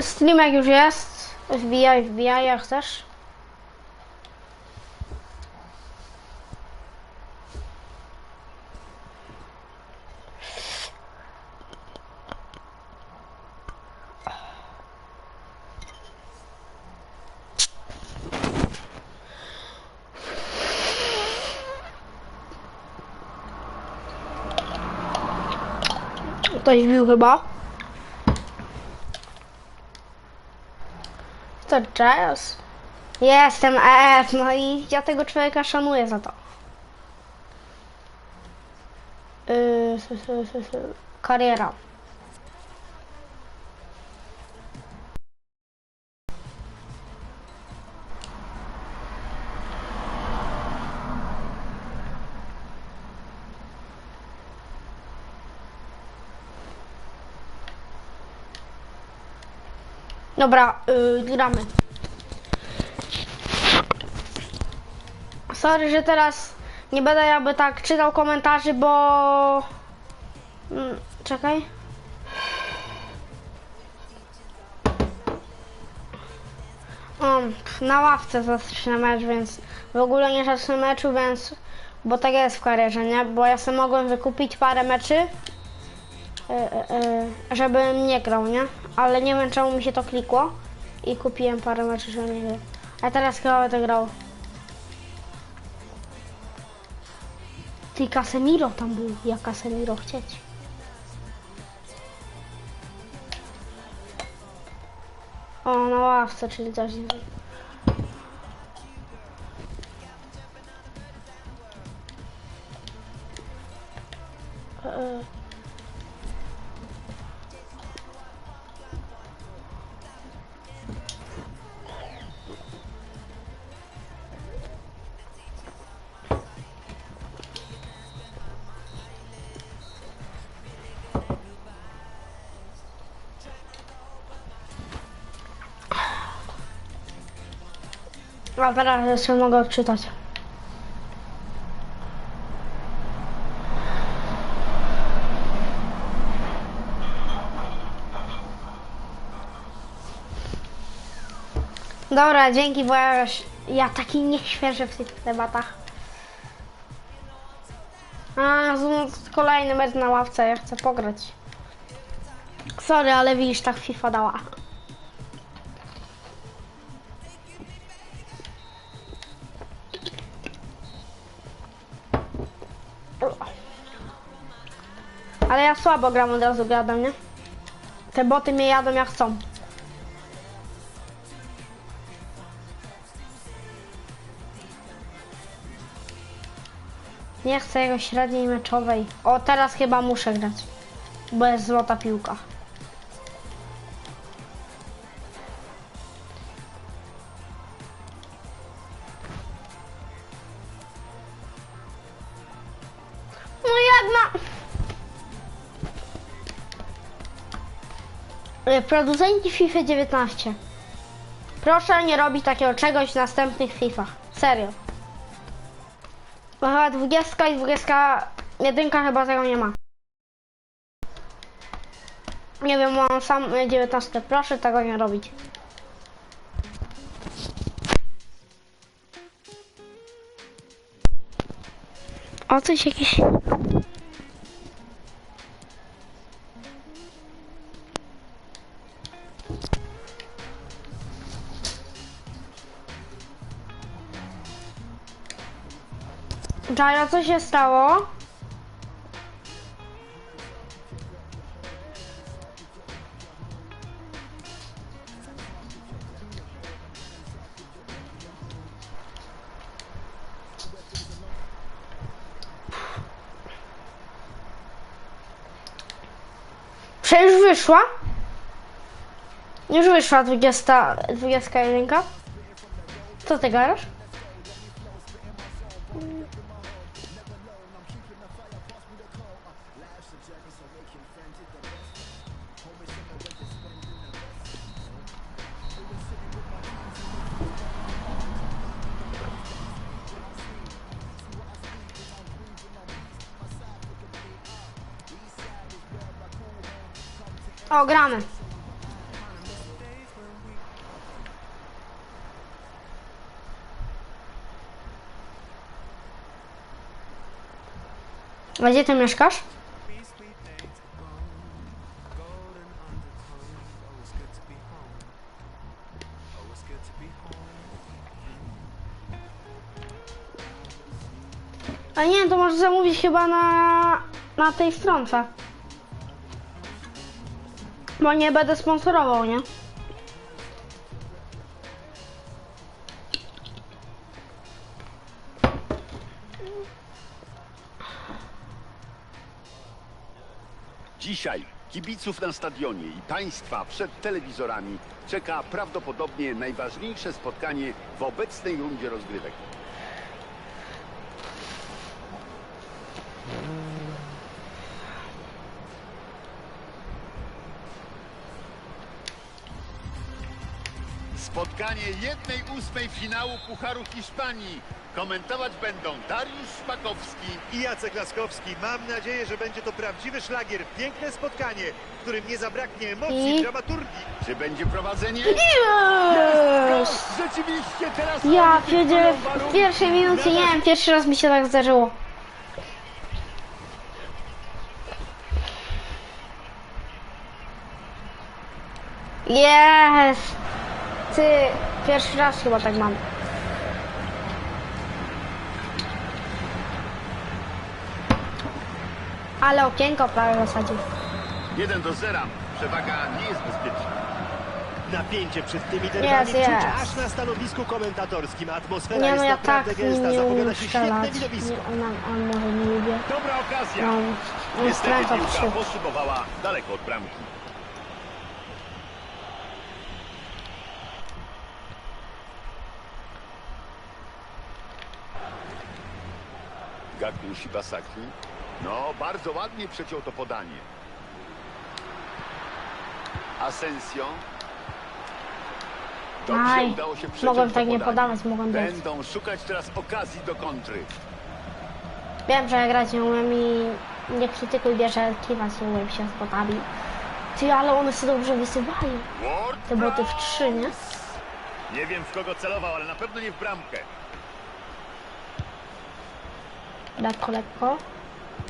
streamek już jest. Jak chcesz. Chyba. To Giles. Jestem EF, no i ja tego człowieka szanuję za to. Yy, kariera. Dobra, yy, gramy. Sorry, że teraz nie będę jakby tak czytał komentarzy, bo... Mm, czekaj. Um, na ławce zacznę mecz, więc w ogóle nie zacznę meczu, więc... Bo tak jest w karierze, nie? Bo ja sobie mogłem wykupić parę meczy, żebym nie grał, nie? Ale nie wiem czemu mi się to klikło i kupiłem parę meczy, żebym nie grał. A teraz chyba będę grał. Ty Casemiro tam był, jak Casemiro chcieć. O, na ławce, czyli coś. nie- A teraz jeszcze mogę odczytać. Dobra, dzięki, bo ja, ja taki nieświeży w tych tematach. A, kolejny mecz na ławce, ja chcę pograć. Sorry, ale widzisz, tak FIFA dała. Słabo gram od razu gadam, nie? Te boty mnie jadą jak chcą. Nie chcę jego średniej meczowej. O, teraz chyba muszę grać. Bo jest złota piłka. Producenci FIFA 19. Proszę nie robić takiego czegoś w następnych FIFach. Serio. Bo chyba 20 i 21 chyba tego nie ma. Nie wiem, mam sam y, 19. Proszę tego nie robić. O coś jakieś. Jaja, co się stało? Przecież wyszła? Już wyszła 20, 21. Co ty gadasz? O, gramy. A gdzie ty mieszkasz? A nie, to może zamówić chyba na, na tej stronce. Bo nie będę sponsorował, nie? Dzisiaj kibiców na stadionie i państwa przed telewizorami czeka prawdopodobnie najważniejsze spotkanie w obecnej rundzie rozgrywek. Ósmej finału Pucharu Hiszpanii. Komentować będą Dariusz Szpakowski i Jacek Laskowski. Mam nadzieję, że będzie to prawdziwy szlagier. Piękne spotkanie, w którym nie zabraknie emocji I? dramaturgii. Czy będzie prowadzenie? Yes! Rzeczywiście teraz Ja w pierwszej minucie, nie wiem, pierwszy raz mi się tak zdarzyło. Jest! Ty, pierwszy raz chyba tak mam. Ale okienko prawie zasadził. 1 do 0. Przewaga nie jest bezpieczna. Napięcie przed tymi derbami Jest, czuć jest. aż na stanowisku komentatorskim. Atmosfera Nie jest no, ja naprawdę tak gęsta. nie Zapowiada się świetne widowisko. Nie, on, on może nie lubię. Dobra okazja. No, Niestety piłka daleko od bramki. Gaku Shibasaki. No, bardzo ładnie przeciął to podanie. Asensio. Dobrze Aj, udało się mogłem tak nie podawać, mogłem biec. Będą szukać teraz okazji do kontry. Wiem, że ja grać nie umiem i nie krytykuj wie, że kiwać nie umiem się z botami. Ty, ale one się dobrze wysywają. Te boty w trzy, nie? Nie wiem w kogo celował, ale na pewno nie w bramkę. Lekko, lekko.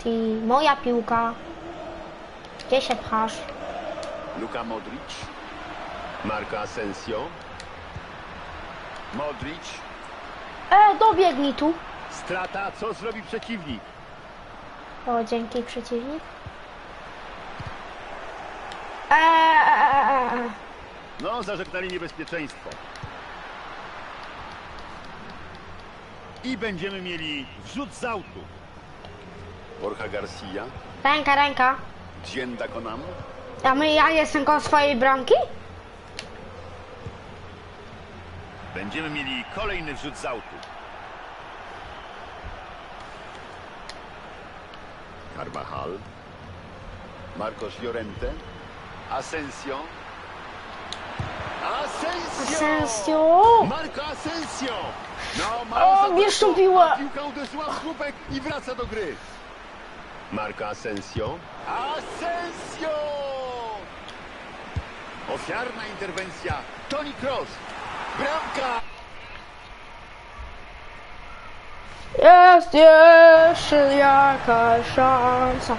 Ty, moja piłka. Gdzie się pchasz? Luka Modric. Marco Asensio. Modric. E, dobiegnij tu. Strata. Co zrobi przeciwnik? O, dzięki przeciwnik. E, e, e, e, e. No, zażegnali niebezpieczeństwo. I będziemy mieli wrzut z autu. Borja Garcia. Ręka, ręka. Dzienda Konam. A my, ja jestem koło swojej bramki? Będziemy mieli kolejny wrzut z autu. Carvajal. Marcos Llorente. Asensio. Asensio! Asensio! Marco Asensio! O, mało bierz tą zabrakło, piłę. a Piłka uderzyła w słupek i wraca do gry. Marco Asensio. Asensio! Ofiarna interwencja. Toni Kroos. Bramka! Jest jeszcze jakaś szansa.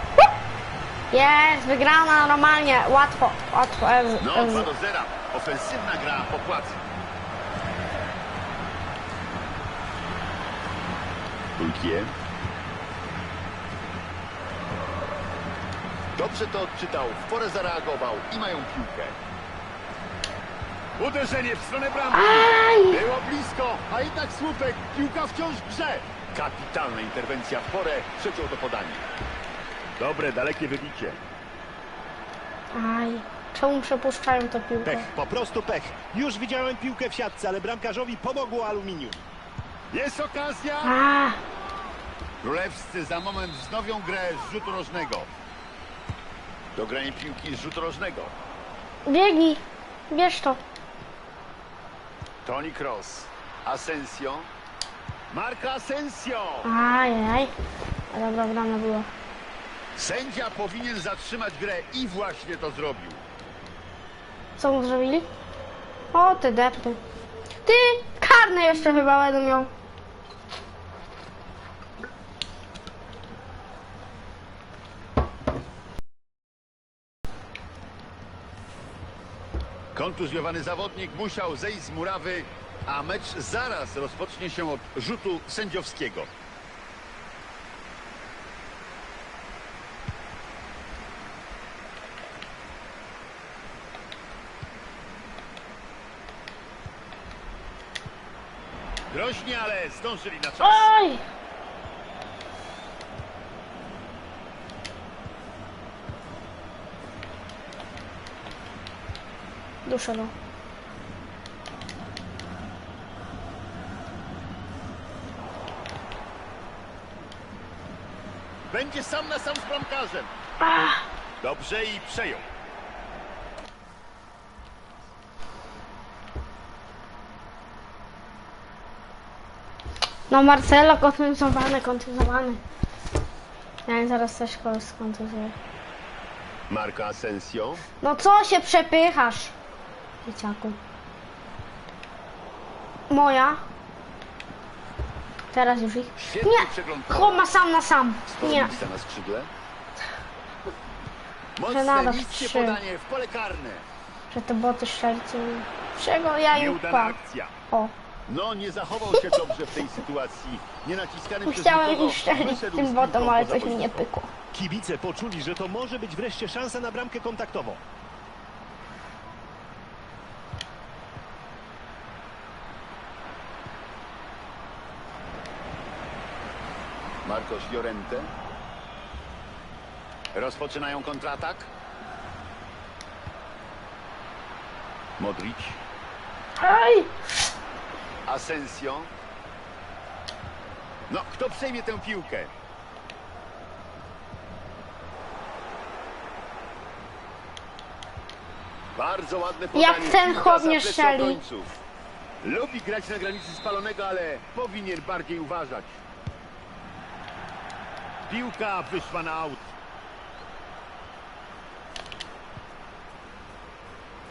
Jest, wygrana normalnie, łatwo, łatwo. No, ez. 2 do 0. Ofensywna gra popłaca. Dobrze to odczytał, w porę zareagował i mają piłkę. Uderzenie w stronę bramki. Było blisko, a jednak słupek. Piłka wciąż w grze. Kapitalna interwencja w porę. Przeciął to podanie. Dobre, dalekie wybicie. Aj, czemu przepuszczają tę piłkę? Pech, po prostu pech. Już widziałem piłkę w siatce, ale bramkarzowi pomogło aluminium. Jest okazja. A, Królewscy za moment wznowią grę z rzutu rożnego. Dogranie piłki z rzutu rożnego. biegnij, bierz to. Toni Kroos. Asensio. Marco Asensio. Aj, aj. A Dobra, brana była. Sędzia powinien zatrzymać grę i właśnie to zrobił. Co mu zrobili? O, ty depty. Ty, karny jeszcze chyba będę miał. Kontuzjowany zawodnik musiał zejść z murawy, a mecz zaraz rozpocznie się od rzutu sędziowskiego. Groźnie, ale zdążyli na czas. Oj! Duszę go. Będzie sam na sam z bramkarzem. Dobrze i przejął. No Marcelo kontuzowany, kontuzowany. Ja zaraz też kogoś skontuzuję. Marco Asensio. No co się przepychasz? Dzieciaku. Moja. Teraz już ich. Nie! Chłop ma sam na sam. Nie. Na skrzydle. Żenada w trzy. podanie w pole karne. Że te boty strzelicie. Czego ja im pa. O. No, nie zachował się dobrze w tej sytuacji. Nie naciskany przez Chciałem im wyszedł tym piłką ale coś mi nie pykło. Kibice poczuli, że to może być wreszcie szansa na bramkę kontaktową. Marcos Llorente. Rozpoczynają kontratak. Modric. Ej! Asensio. No, kto przejmie tę piłkę? Bardzo ładne podanie. Jak ten chłop nie strzeli. Lubi grać na granicy spalonego, ale powinien bardziej uważać. Piłka wyszła na aut.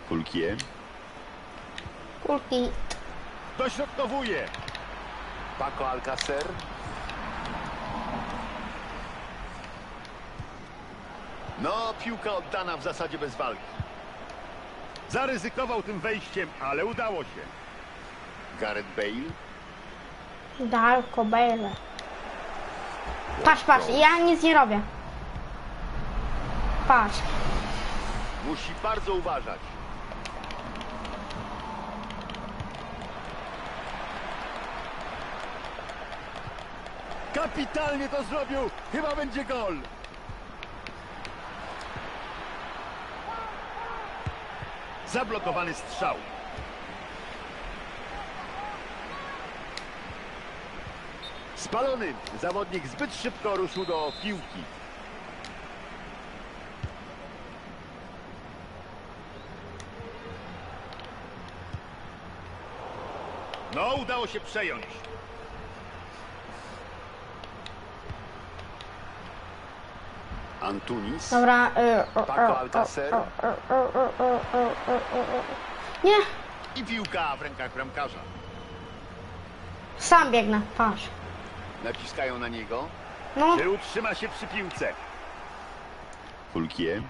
Kulkie. Kulki. Dośrodkowuje. Paco Alcacer. No, piłka oddana w zasadzie bez walki. Zaryzykował tym wejściem, ale udało się. Gareth Bale. Darko Bale. Patrz, patrz, ja nic nie robię. Patrz. Musi bardzo uważać. Kapitalnie to zrobił. Chyba będzie gol. Zablokowany strzał. Spalony. Zawodnik zbyt szybko ruszył do piłki. No, udało się przejąć. Antunis. Dobra. Y, o, Paco Alcacer. Nie, I piłka w rękach bramkarza. sam biegnę, patrz. Naciskają na niego. No, Czy utrzyma się przy piłce? Fulkie.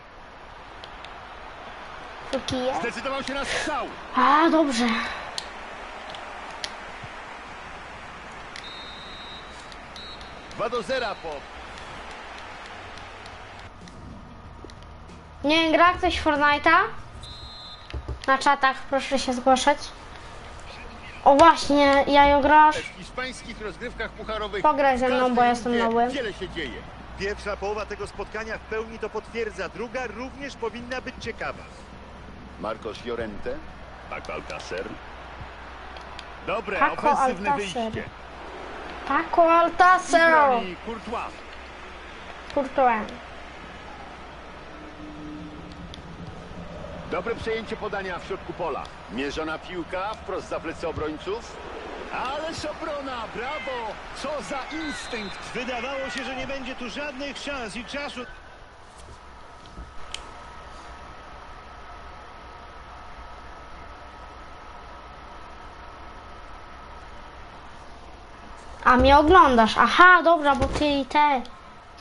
kulki jest. Zdecydował się na strzał. A, dobrze. Dwa do zera po Nie gra ktoś Fortnite'a? Na czatach proszę się zgłaszać. O właśnie, Jajo grasz? w hiszpańskich rozgrywkach pucharowych. Pograj ze mną, bo ja jestem mały. Wiele się dzieje. Pierwsza połowa tego spotkania w pełni to potwierdza. Druga również powinna być ciekawa. Marcos Llorente. Paco Alcacer. Dobre, Paco ofensywne wyjście. Paco Altacer. Broni Courtois. Courtois. Dobre przejęcie podania w środku pola. Mierzona piłka wprost za plecy obrońców. Ależ obrona, brawo! Co za instynkt! Wydawało się, że nie będzie tu żadnych szans i czasu. A mnie oglądasz. Aha, dobra, bo ty i te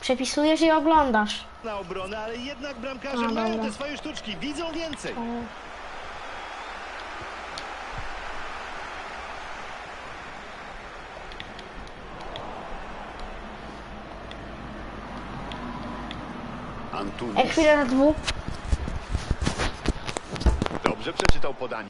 Przepisujesz i oglądasz. Na obronę, ale jednak bramkarze No, mają te swoje sztuczki, widzą więcej. O. Ej, Antunis e, chwilę na dwóch. dobrze przeczytał podanie.